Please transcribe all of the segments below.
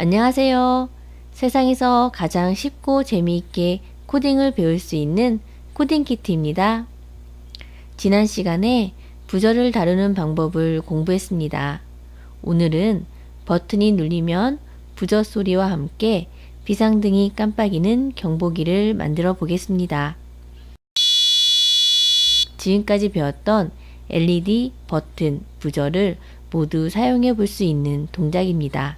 안녕하세요. 세상에서 가장 쉽고 재미있게 코딩을 배울 수 있는 코딩 키트입니다. 지난 시간에 부저를 다루는 방법을 공부했습니다. 오늘은 버튼이 눌리면 부저 소리와 함께 비상등이 깜빡이는 경보기를 만들어 보겠습니다. 지금까지 배웠던 LED 버튼, 부저를 모두 사용해 볼 수 있는 동작입니다.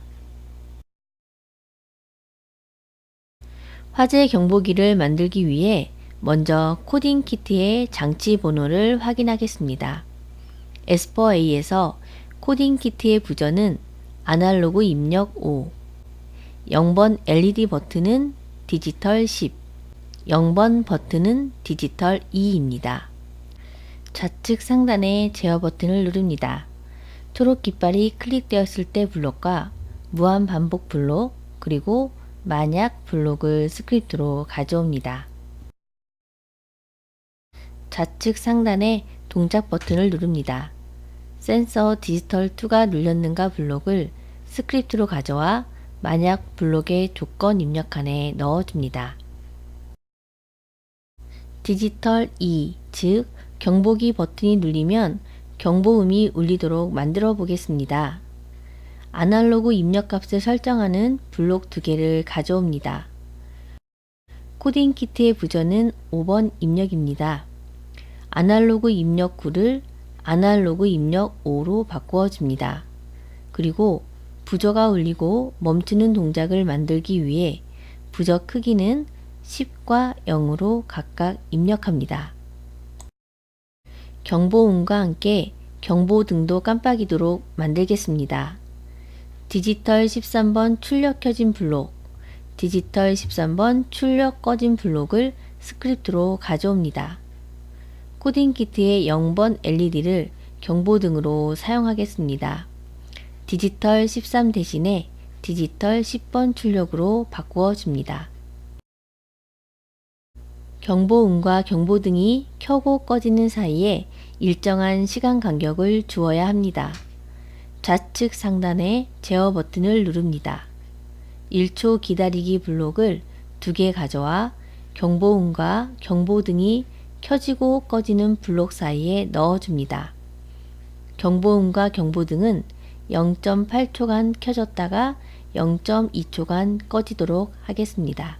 화재 경보기를 만들기 위해 먼저 코딩 키트의 장치 번호를 확인하겠습니다. S4A에서 코딩 키트의 부저는 아날로그 입력 5, 0번 LED 버튼은 디지털 10, 0번 버튼은 디지털 2입니다. 좌측 상단의 제어 버튼을 누릅니다. 초록 깃발이 클릭되었을 때 블록과 무한 반복 블록 그리고 만약 블록을 스크립트로 가져옵니다. 좌측 상단의 동작 버튼을 누릅니다. 센서 디지털 2가 눌렸는가 블록을 스크립트로 가져와 만약 블록의 조건 입력칸에 넣어줍니다. 디지털 2, 즉 경보기 버튼이 눌리면 경보음이 울리도록 만들어 보겠습니다. 아날로그 입력값을 설정하는 블록 두 개를 가져옵니다. 코딩 키트의 부저는 5번 입력입니다. 아날로그 입력 9를 아날로그 입력 5로 바꾸어 줍니다. 그리고 부저가 울리고 멈추는 동작을 만들기 위해 부저 크기는 10과 0으로 각각 입력합니다. 경보음과 함께 경보등도 깜빡이도록 만들겠습니다. 디지털 13번 출력 켜진 블록, 디지털 13번 출력 꺼진 블록을 스크립트로 가져옵니다. 코딩 키트의 0번 LED를 경보등으로 사용하겠습니다. 디지털 13 대신에 디지털 10번 출력으로 바꾸어 줍니다. 경보음과 경보등이 켜고 꺼지는 사이에 일정한 시간 간격을 주어야 합니다. 좌측 상단의 제어 버튼을 누릅니다. 1초 기다리기 블록을 두 개 가져와 경보음과 경보등이 켜지고 꺼지는 블록 사이에 넣어줍니다. 경보음과 경보등은 0.8초간 켜졌다가 0.2초간 꺼지도록 하겠습니다.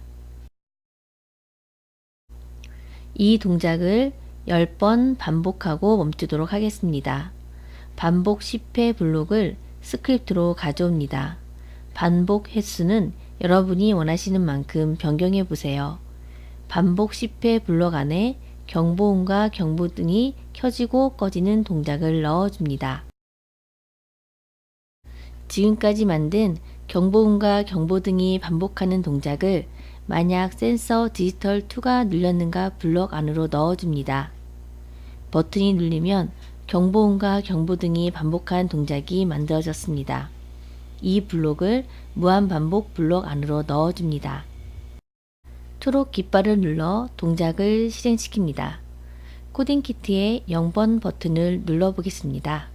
이 동작을 10번 반복하고 멈추도록 하겠습니다. 반복 10회 블록을 스크립트로 가져옵니다. 반복 횟수는 여러분이 원하시는 만큼 변경해 보세요. 반복 10회 블록 안에 경보음과 경보등이 켜지고 꺼지는 동작을 넣어줍니다. 지금까지 만든 경보음과 경보등이 반복하는 동작을 만약 센서 디지털 2가 눌렸는가 블록 안으로 넣어줍니다. 버튼이 눌리면 경보음과 경보등이 반복한 동작이 만들어졌습니다. 이 블록을 무한 반복 블록 안으로 넣어줍니다. 초록 깃발을 눌러 동작을 실행시킵니다. 코딩 키트의 0번 버튼을 눌러보겠습니다.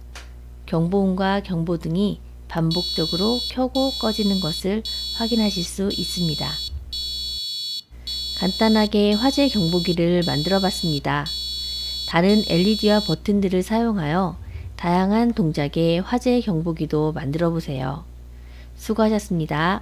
경보음과 경보등이 반복적으로 켜고 꺼지는 것을 확인하실 수 있습니다. 간단하게 화재 경보기를 만들어 봤습니다. 다른 LED와 버튼들을 사용하여 다양한 동작의 화재 경보기도 만들어 보세요. 수고하셨습니다.